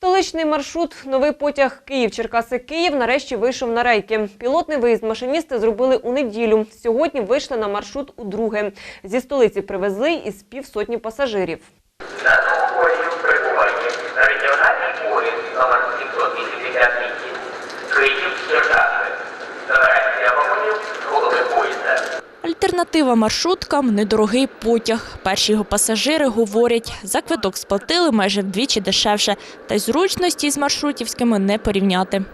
Столичний маршрут новий потяг Київ-Черкаси-Київ нарешті вийшов на рейки. Пілотний виїзд машиністи зробили у неділю. Сьогодні вийшли на маршрут удруге. Зі столиці привезли із півсотні пасажирів. На Альтернатива маршруткам – недорогий потяг. Перші його пасажири говорять, за квиток сплатили майже вдвічі дешевше, та й зручності з маршрутівськими не порівняти.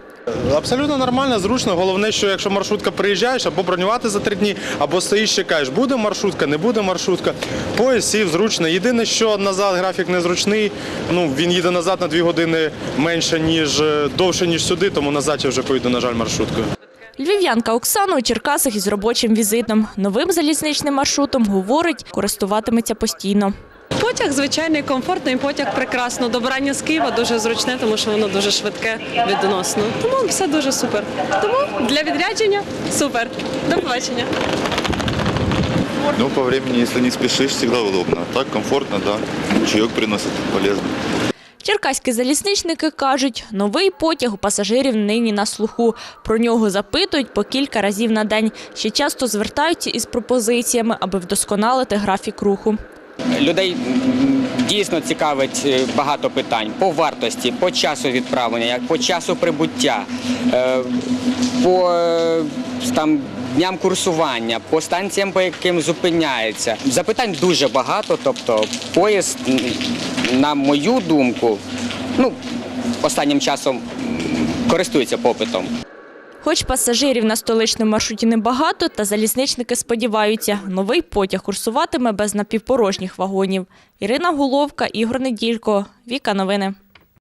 Абсолютно нормально, зручно. Головне, що якщо маршрутка приїжджаєш, або бронювати за три дні, або стоїш, чекаєш, буде маршрутка, не буде маршрутка. Поїзд сів зручно. Єдине, що назад графік незручний. Ну він їде назад на дві години менше ніж е, довше ніж сюди, тому назад я вже поїду, на жаль, маршруткою. Львів'янка Оксана у Черкасах із робочим візитом. Новим залізничним маршрутом, говорить, користуватиметься постійно. Потяг звичайний, комфортний потяг прекрасно. Добирання з Києва дуже зручне, тому що воно дуже швидке відносно. Тому все дуже супер. Тому для відрядження супер. До побачення. Ну, по времени, если не спешишь, всегда удобно. Так комфортно, да. Чаек приносит, полезно. Черкаські залізничники кажуть, новий потяг у пасажирів нині на слуху. Про нього запитують по кілька разів на день. Ще часто звертаються із пропозиціями, аби вдосконалити графік руху. Людей дійсно цікавить е, багато питань по вартості, по часу відправлення, по часу прибуття, е, по е, там, дням курсування, по станціям, по яким зупиняється. Запитань дуже багато. Тобто, поїзд, на мою думку, ну, останнім часом користується попитом. Хоч пасажирів на столичному маршруті небагато, та залізничники сподіваються, новий потяг курсуватиме без напівпорожніх вагонів. Ірина Головка, Ігор Неділько, Віка Новини.